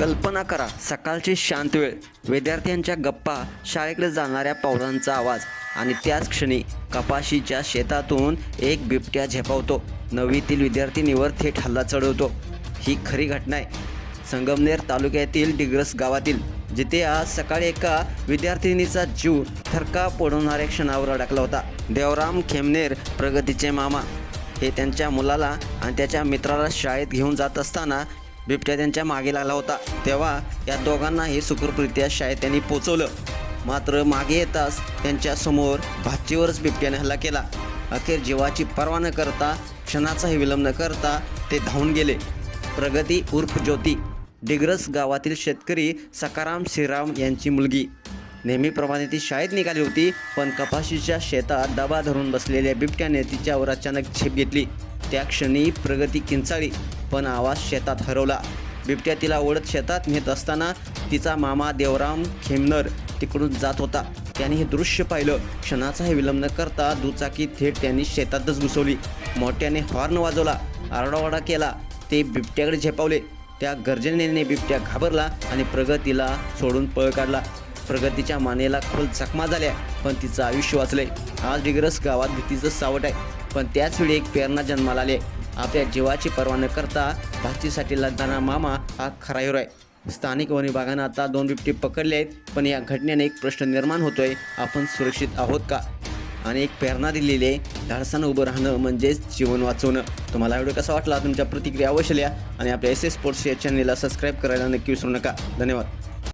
कल्पना करा सकाळची शांत वेळ. विद्यार्थ्यांच्या गप्पा शाळेकडे जाणाऱ्या पावलांचा आवाज. आणि त्याच क्षणी कपाशीच्या शेतातून एक बिबट्या झेपावतो. नववीतील विद्यार्थिनीवर थेट हल्ला चढवतो. ही खरी घटना आहे. संगमनेर तालुक्यातील डिग्रस गावातील जिथे आज सकाळी एका विद्यार्थिनीचा जीव थरका पडवणाऱ्या क्षणावर अडकला होता. देवराम खेमनेर प्रगतीचे मामा. हे त्यांच्या मुलाला आणि त्याच्या मित्राला शाळेत घेऊन जात असताना बिबट्या त्यांच्या मागे लागला होता. तेव्हा या दोघांनाही सुखरूपरित्या शाळेत त्यांनी पोचवलं. मात्र मागे येताच त्यांच्यासमोर भाचीवरच बिबट्याने हल्ला केला. अखेर जीवाची पर्वा न करता क्षणाचाही विलंब न करता ते धावून गेले. प्रगती उर्फ ज्योती डिग्रस गावातील शेतकरी सकाराम श्रीराम यांची मुलगी. नेहमीप्रमाणे ती शाळेत निघाली होती पण कपाशीच्या शेतात दबा धरून बसलेल्या बिबट्याने तिच्यावर अचानक झेप घेतली. त्या क्षणी प्रगती किंचाळी पण आवाज शेतात हरवला. बिबट्या तिला ओढत शेतात नेत असताना तिचा मामा देवराम खेमनर तिकडून जात होता. त्याने हे दृश्य पाहिलं. क्षणाचाही विलंब न करता दुचाकी थेट त्यांनी शेतातच घुसवली. मोठ्याने हॉर्न वाजवला. आरडाओरडा केला. ते बिबट्याकडे झेपावले. त्या गर्जनेने बिबट्या घाबरला आणि प्रगतीला सोडून पळ काढला. प्रगतीच्या मानेला खोल जखमा झाल्या पण तिचं आयुष्य वाचलंय. आज डिग्रस गावात भीतीचं सावट आहे. पण त्याच वेळी एक प्रेरणा जन्माला आले. आपल्या जीवाची पर्वा न करता भाचीसाठी लढणारा मामा हा खरा हिरो आहे. स्थानिक वन विभागानं आता दोन बिबटे पकडले आहेत पण या घटनेने एक प्रश्न निर्माण होतोय. आपण सुरक्षित आहोत का? आणि एक प्रेरणा दिलेली आहे धाडसानं उभं राहणं म्हणजेच जीवन वाचवणं. तुम्हाला व्हिडिओ कसा वाटला? तुमच्या प्रतिक्रिया अवश्य लिहा आणि आपल्या एस एस स्पोर्ट्स या चॅनलला सबस्क्राईब करायला नक्की विसरू नका. धन्यवाद.